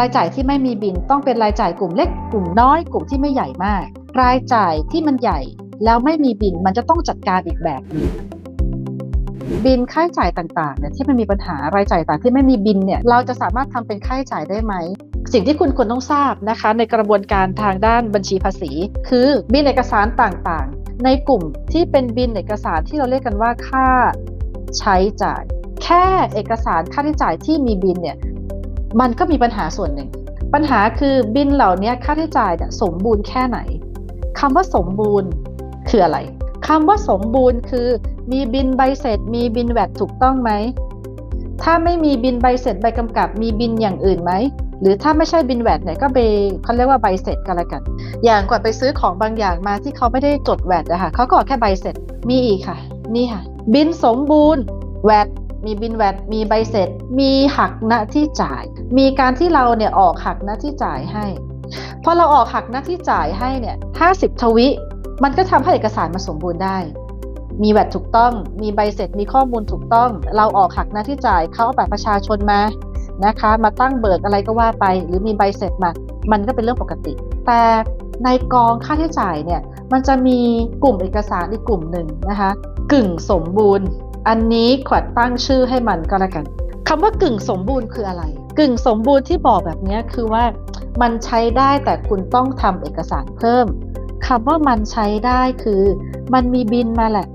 รายจ่ายที่ไม่มีบินต้องเป็นรายจ่ายกลุ่มเล็กกลุ่มน้อย กลุ่มที่ไม่ใหญ่มาก รายจ่ายที่มันใหญ่แล้วไม่มีบินมันจะต้องจัดการอีกแบบหนึงบินค่าใช้จ่ายต่างๆเนี่ยที่มันมีปัญหารายจ่ายต่างที่ไม่มีบินเนี่ยเราจะสามารถทำเป็นค่าใช้จ่ายได้ไหม สิ่งที่คุณควรต้องทราบนะคะ ในกระบวนการทางด้านบัญชีภาษี คือบินเอกสารต่างๆ ในกลุ่มที่เป็นบินเอกสารที่เราเรียกกันว่าค่าใช้จ่าย แค่เอกสารค่าใช้จ่ายที่มีบินเนี่ย มันก็มีปัญหาส่วนหนึ่ง ปัญหาคือบินเหล่านี้ค่าใช้จ่ายเนี่ยสมบูรณ์แค่ไหนคำว่าสมบูรณ์คืออะไรคำว่าสมบูรณ์คือ มีบินใบเสร็จ มีบินแวดถูกต้องไหม ถ้าไม่มีบินใบเสร็จใบกำกับ มีบินอย่างอื่นไหม หรือถ้าไม่ใช่บินแวดเนี่ยก็เบเขาเรียกว่าใบเสร็จก็แล้วกัน อย่างก่อนไปซื้อของบางอย่างมาที่เขาไม่ได้จดแวดนะคะเขาก็แค่ใบเสร็จมีอีกค่ะ นี่ค่ะ บินสมบูรณ์แวด มีบินแวดมีใบเสร็จ มีหักหน้าที่จ่าย มีการที่เราเนี่ยออกหักหน้าที่จ่ายให้พอเราออกหักหน้าที่จ่ายให้เนี่ย50ทวิ มันก็ทำให้เอกสารมาสมบูรณ์ได้ มีแวดถูกต้อง มีใบเสร็จ มีข้อมูลถูกต้อง เราออกหักหน้าที่จ่าย เขาเอาบัตรประชาชนมา นะคะ มาตั้งเบิกอะไรก็ว่าไป หรือมีใบเสร็จมา มันก็เป็นเรื่องปกติ แต่ในกองค่าใช้จ่ายเนี่ย มันจะมีกลุ่มเอกสารอีกกลุ่มหนึ่งนะคะ กึ่งสมบูรณ์ อันนี้ขวัญตั้งชื่อให้มันก็แล้วกันคำว่ากึ่งสมบูรณ์คืออะไร กึ่งสมบูรณ์ที่บอกแบบนี้คือว่ามันใช้ได้แต่คุณต้องทำเอกสารเพิ่มคำว่ามันใช้ได้คือ มันมีบินมาแหละ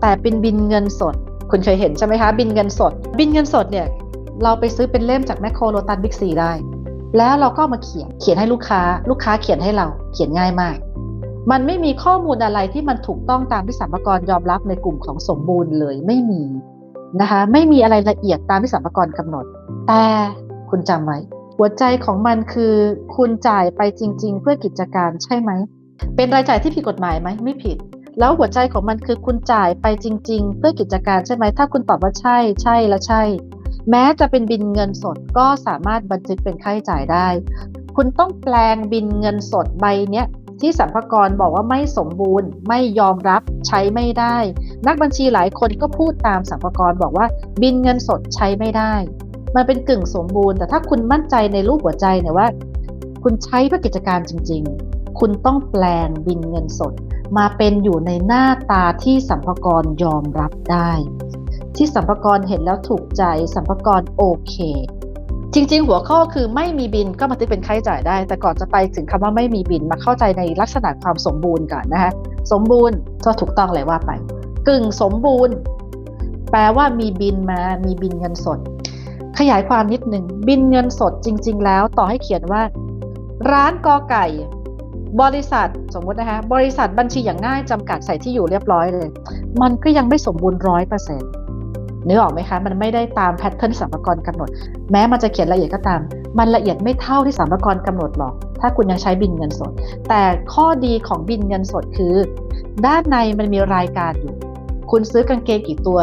แต่เป็นบินเงินสด คุณเคยเห็นใช่ไหมคะ บินเงินสด บินเงินสดเนี่ยเราไปซื้อเป็นเล่มจากแมคโครโลตัสบิ๊กซีได้ แล้วเราก็มาเขียนเขียนให้ลูกค้า ลูกค้าเขียนให้เราเขียนง่ายมาก มันไม่มีข้อมูลอะไรที่มันถูกต้องตามที่สัมภากรยอมรับในกลุ่มของสมบูรณ์เลยไม่มีนะคะไม่มีอะไรละเอียดตามที่สัมภากรกำหนด แต่คุณจำไว้ หัวใจของมันคือคุณจ่ายไปจริง ๆ เพื่อกิจการใช่ไหม เป็นรายจ่ายที่ผิดกฎหมายไหมไม่ผิด แล้วหัวใจของมันคือคุณจ่ายไปจริง ๆ เพื่อกิจการใช่ไหมถ้าคุณตอบว่าใช่ใช่และใช่ แม้จะเป็นบินเงินสดก็สามารถบันทึกเป็นค่าใช้จ่ายได้ คุณต้องแปลงบินเงินสดใบเนี้ย ที่สัมภากรบอกว่าไม่สมบูรณ์ ไม่ยอมรับใช้ไม่ได้ นักบัญชีหลายคนก็พูดตามสัมภากรบอกว่า บินเงินสดใช้ไม่ได้ มันเป็นกึ่งสมบูรณ์ แต่ถ้าคุณมั่นใจในรูปหัวใจเนี่ยว่า คุณใช้เพื่อกิจการจริง ๆ คุณต้องแปลงบินเงินสด มาเป็นอยู่ในหน้าตาที่สัมภากรยอมรับได้ ที่สัมภากรเห็นแล้วถูกใจสัมภากรโอเค จริง ๆ หัวข้อคือไม่มีบินก็บันทึกเป็นค่าใช้จ่ายได้ แต่ก่อนจะไปถึงคำว่าไม่มีบินมาเข้าใจในลักษณะความสมบูรณ์ก่อนนะคะสมบูรณ์ก็ถูกต้องเลยว่าไป กึ่งสมบูรณ์ แปลว่ามีบินมามีบินเงินสด ขยายความนิดหนึ่งบินเงินสดจริง ๆ แล้วต่อให้เขียนว่า ร้านกอไก่ บริษัทสมมตินะคะบริษัทบัญชีอย่างง่ายจำกัดใส่ที่อยู่เรียบร้อยเลย มันก็ยังไม่สมบูรณ์ร้อยเปอร์เซ็นต์ นึกออกไหมคะ มันไม่ได้ตามแพทเทิร์นสัมภาระกำหนด แม้มันจะเขียนละเอียดก็ตาม มันละเอียดไม่เท่าที่สัมภาระกำหนดหรอก ถ้าคุณยังใช้บินเงินสด แต่ข้อดีของบินเงินสดคือ ด้านในมันมีรายการอยู่ คุณซื้อกางเกงกี่ตัว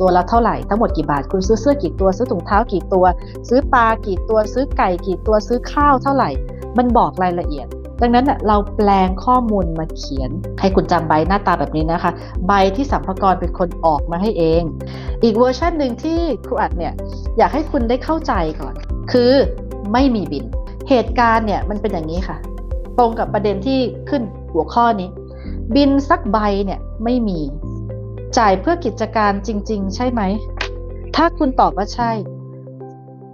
ตัวละเท่าไหร่ ทั้งหมดกี่บาท คุณซื้อเสื้อกี่ตัว ซื้อถุงเท้ากี่ตัว ซื้อปลากี่ตัว ซื้อไก่กี่ตัว ซื้อข้าวเท่าไหร่ มันบอกรายละเอียด ดังนั้นเราแปลงข้อมูลมาเขียน ให้คุณจำใบหน้าตาแบบนี้นะคะ ใบที่สัมภากระเป็นคนออกมาให้เอง อีกเวอร์ชันหนึ่งที่ครูอัดเนี่ยอยากให้คุณได้เข้าใจก่อน คือไม่มีบิน เหตุการณ์เนี่ยมันเป็นอย่างนี้ค่ะ ตรงกับประเด็นที่ขึ้นหัวข้อนี้ บินสักใบเนี่ยไม่มี จ่ายเพื่อกิจการจริง ๆ ใช่ไหม ถ้าคุณตอบว่าใช่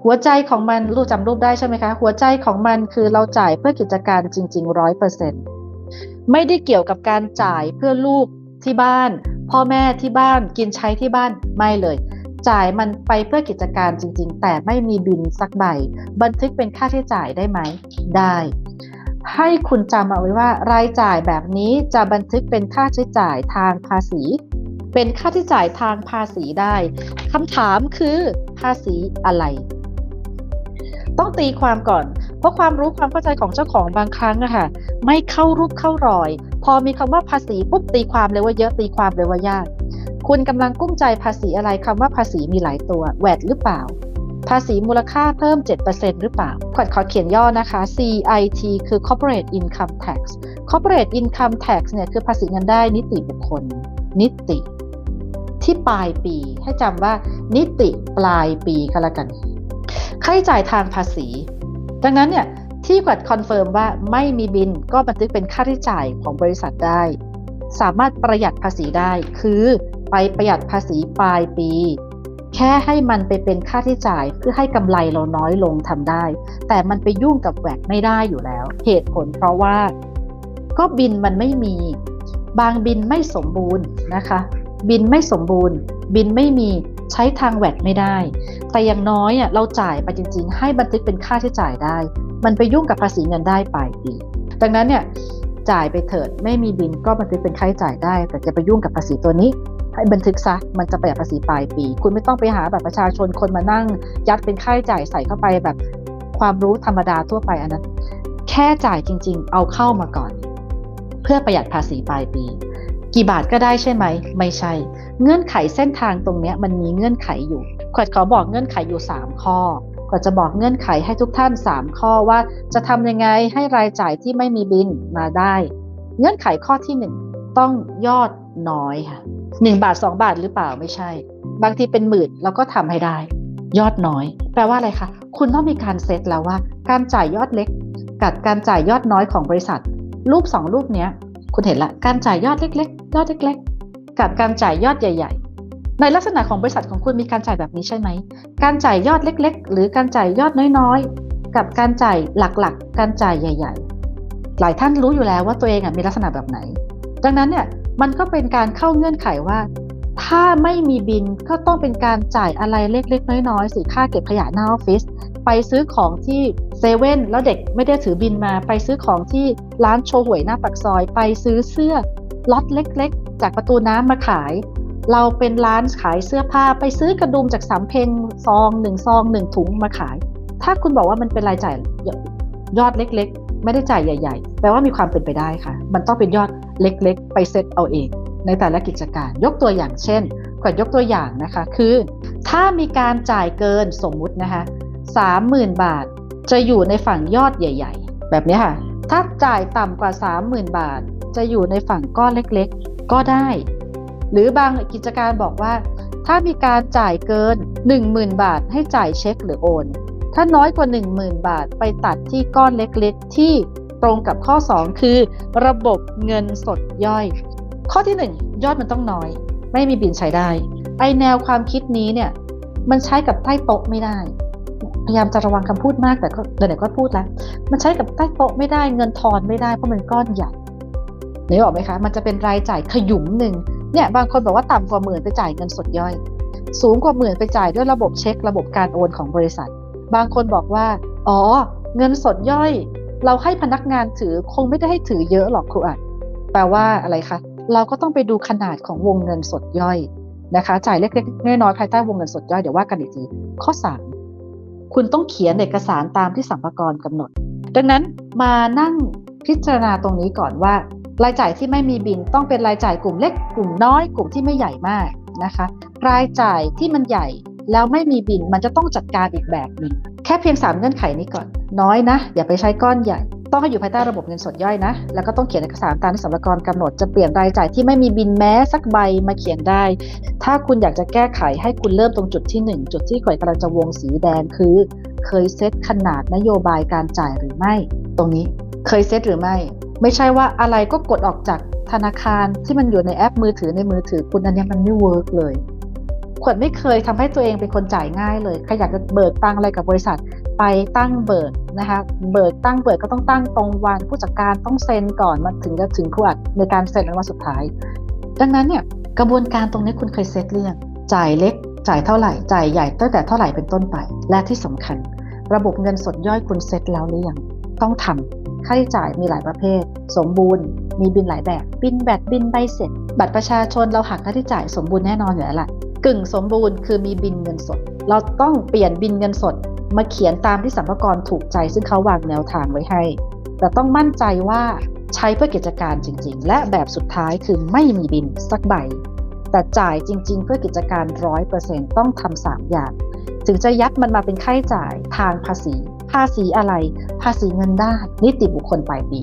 หัวใจของมันรู้จำรูปได้ใช่ไหมคะ หัวใจของมันคือเราจ่ายเพื่อกิจการจริงๆร้อยเปอร์เซ็นไม่ได้เกี่ยวกับการจ่ายเพื่อลูกที่บ้าน พ่อแม่ที่บ้านกินใช้ที่บ้านไม่เลย จ่ายมันไปเพื่อกิจการจริง ๆ แต่ไม่มีบินสักใบ บันทึกเป็นค่าใช้จ่ายได้ไหมได้ ให้คุณจำเอาไว้ว่ารายจ่ายแบบนี้จะบันทึกเป็นค่าใช้จ่ายทางภาษี เป็นค่าใช้จ่ายทางภาษีได้คำถามคือภาษีอะไร ต้องตีความก่อน เพราะความรู้ความเข้าใจของเจ้าของบางครั้งอะค่ะ ไม่เข้ารูปเข้ารอย พอมีคำว่าภาษีปุ๊บตีความเลยว่าเยอะตีความเลยว่ายาก คุณกำลังกุ้มใจภาษีอะไรคำว่าภาษีมีหลายตัวแวดหรือเปล่า ภาษีมูลค่าเพิ่ม 7%หรือเปล่าขอขอเขียนย่อนะคะ CIT คือ Corporate Income Tax Corporate Income Tax เนี่ยคือภาษีเงินได้นิติบุคคล นิติ ที่ปลายปี ให้จำว่านิติปลายปีก็แล้วกัน ค่าใช้จ่ายทางภาษี ดังนั้นเนี่ยที่กวัดคอนเฟิร์มว่าไม่มีบินก็บันทึกเป็นค่าใช้จ่ายของบริษัทได้ สามารถประหยัดภาษีได้ คือไปประหยัดภาษีปลายปี แค่ให้มันไปเป็นค่าใช้จ่ายเพื่อให้กำไรเราน้อยลงทำได้ แต่มันไปยุ่งกับแวดไม่ได้อยู่แล้ว เหตุผลเพราะว่า ก็บินมันไม่มี บางบินไม่สมบูรณ์นะคะ บินไม่สมบูรณ์ บินไม่มี ใช้ทางแวดไม่ได้ แต่อย่างน้อยอะเราจ่ายไปจริง ๆ ให้บันทึกเป็นค่าใช้จ่ายได้ มันไปยุ่งกับภาษีเงินได้ปลายปี ดังนั้นเนี่ยจ่ายไปเถิดไม่มีบินก็บันทึกเป็นค่าใช้จ่ายได้ แต่จะไปยุ่งกับภาษีตัวนี้ให้บันทึกซะมันจะประหยัดภาษีปลายปี คุณไม่ต้องไปหาแบบประชาชนคนมานั่ง ยัดเป็นค่าใช้จ่ายใส่เข้าไปแบบความรู้ธรรมดาทั่วไปอันนั้น แค่จ่ายจริง ๆ เอาเข้ามาก่อน เพื่อประหยัดภาษีปลายปี กี่บาทก็ได้ใช่ไหม ไม่ใช่ เงื่อนไขเส้นทางตรงนี้มันมีเงื่อนไขอยู่ขวัญขอบอกเงื่อนไขอยู่ 3 ข้อก็จะบอกเงื่อนไขให้ทุกท่าน 3 ข้อว่าจะทำยังไงให้รายจ่ายที่ไม่มีบินมาได้ เงื่อนไขข้อที่ 1 ต้องยอดน้อยค่ะ1บาท 2 บาทหรือเปล่าไม่ใช่ บางทีเป็นหมื่นเราก็ทำให้ได้ ยอดน้อย แปลว่าอะไรคะคุณต้องมีการเซตแล้วว่า การจ่ายยอดเล็ก กับการจ่ายยอดน้อยของบริษัท รูป 2 รูปเนี้ย คุณเห็นละการจ่ายยอดเล็ก ๆ ยอดเล็ก ๆ กับการจ่ายยอดใหญ่ ๆ ในลักษณะของบริษัทของคุณมีการจ่ายแบบนี้ใช่ไหม การจ่ายยอดเล็ก ๆ หรือการจ่ายยอดน้อย ๆ กับการจ่ายหลักๆ การจ่ายใหญ่ ๆ หลายท่านรู้อยู่แล้วว่าตัวเองมีลักษณะแบบไหน ดังนั้นเนี่ยมันก็เป็นการเข้าเงื่อนไขว่า ถ้าไม่มีบินก็ต้องเป็นการจ่ายอะไรเล็ก ๆ น้อยๆสิค่าเก็บขยะหน้าออฟฟิศไปซื้อของที่ เซเว่นแล้วเด็กไม่ได้ถือบินมาไปซื้อของที่ร้านโชห่วยหน้าปากซอย ไปซื้อเสื้อล็อตเล็ก ๆ จากประตูน้ำมาขาย เราเป็นร้านขายเสื้อผ้าไปซื้อกระดุมจากสำเพงซองหนึ่งซองหนึ่งถุงมาขาย ถ้าคุณบอกว่ามันเป็นรายจ่ายยอดเล็ก ๆ ไม่ได้จ่ายใหญ่ ๆ แปลว่ามีความเป็นไปได้ค่ะ มันต้องเป็นยอดเล็ก ๆ ไปเซตเอาเอง ในแต่ละกิจการ ยกตัวอย่างเช่นขวัญยกตัวอย่างนะคะคือ ถ้ามีการจ่ายเกินสมมุตินะคะ30,000บาท จะอยู่ในฝั่งยอดใหญ่ ๆ แบบนี้ค่ะ ถ้าจ่ายต่ำกว่า 30,000 บาท จะอยู่ในฝั่งก้อนเล็กๆ ก็ได้ หรือบางกิจการบอกว่า ถ้ามีการจ่ายเกิน 10,000 บาท ให้จ่ายเช็คหรือโอน ถ้าน้อยกว่า 10,000 บาท ไปตัดที่ก้อนเล็กๆ ที่ตรงกับข้อ 2 คือ ระบบเงินสดย่อย ข้อที่ 1 ยอดมันต้องน้อย ไม่มีบินใช้ได้ ไอแนวความคิดนี้เนี่ยมันใช้กับใต้โต๊ะไม่ได้ พยายามจะระวังคำพูดมากแต่ก็เดี๋ยวก็พูดแล้ว มันใช้กับใต้โต๊ะไม่ได้เงินทอนไม่ได้เพราะมันก้อนใหญ่นึกออกไหมคะ มันจะเป็นรายจ่ายขยุมหนึ่งเนี่ยบางคนบอกว่าต่ำกว่าหมื่นไปจ่ายเงินสดย่อย สูงกว่าหมื่นไปจ่ายด้วยระบบเช็ค ระบบการโอนของบริษัท บางคนบอกว่า อ๋อ เงินสดย่อย เราให้พนักงานถือคงไม่ได้ให้ถือเยอะหรอกครูอัดแปลว่าอะไรคะเราก็ต้องไปดูขนาดของวงเงินสดย่อยนะคะ จ่ายเล็กๆน้อยๆภายใต้วงเงินสดย่อยเดี๋ยวว่ากันอีกทีข้อ3 คุณต้องเขียนเอกสารตามที่สัมภาระกำหนด ดังนั้นมานั่งพิจารณาตรงนี้ก่อนว่า รายจ่ายที่ไม่มีบินต้องเป็นรายจ่ายกลุ่มเล็กกลุ่มน้อย กลุ่มที่ไม่ใหญ่มากนะคะรายจ่ายที่มันใหญ่แล้วไม่มีบินมันจะต้องจัดการอีกแบบหนึ่งแค่เพียง 3 เงื่อนไขนี้ก่อน น้อยนะ อย่าไปใช้ก้อนใหญ่ ต้องให้อยู่ภายใต้ระบบเงินสดย่อยนะ แล้วก็ต้องเขียนเอกสารตามที่สำนักงานกำหนด จะเปลี่ยนรายจ่ายที่ไม่มีบินแม้สักใบมาเขียนได้ ถ้าคุณอยากจะแก้ไขให้คุณเริ่มตรงจุดที่ 1 จุดที่ข่อยกำลังจะวงสีแดงคือ เคยเซตขนาดนโยบายการจ่ายหรือไม่ ตรงนี้เคยเซตหรือไม่ ไม่ใช่ว่าอะไรก็กดออกจากธนาคารที่มันอยู่ในแอปมือถือในมือถือคุณอันนี้มันไม่เวิร์กเลยขวัญไม่เคยทำให้ตัวเองเป็นคนจ่ายง่ายเลยใครอยากจะเบิกตังอะไรกับบริษัท ไปตั้งเบิกนะคะเบิกตั้งเบิกก็ต้องตั้งตรงวันผู้จัดการต้องเซ็นก่อนมาถึงจะถึงขวดในการเซ็นในวันสุดท้าย ดังนั้นเนี่ยกระบวนการตรงนี้คุณเคยเซตเรื่องจ่ายเล็ก จ่ายเท่าไหร่ จ่ายใหญ่ตั้งแต่เท่าไหร่เป็นต้นไป และที่สำคัญ ระบบเงินสดย่อยคุณเซตแล้วหรือยังต้องทำค่าใช้จ่ายมีหลายประเภท สมบูรณ์ มีบินหลายแบบบินแบบบินใบเสร็จ บัตรประชาชนเราหักค่าใช้จ่ายสมบูรณ์แน่นอนอยู่แล้วล่ะกึ่งสมบูรณ์คือมีบินเงินสด เราต้องเปลี่ยนบินเงินสด มาเขียนตามที่สัมภาระถูกใจ ซึ่งเขาวางแนวทางไว้ให้ แต่ต้องมั่นใจว่าใช้เพื่อกิจการจริง ๆ และแบบสุดท้ายคือไม่มีบินสักใบ แต่จ่ายจริง ๆ เพื่อกิจการร้อยเปอร์เซ็นต้องทำสามอย่าง ถึงจะยัดมันมาเป็นค่าใช้จ่ายทางภาษี ภาษีอะไร ภาษีเงินได้ นิติบุคคลปลายปี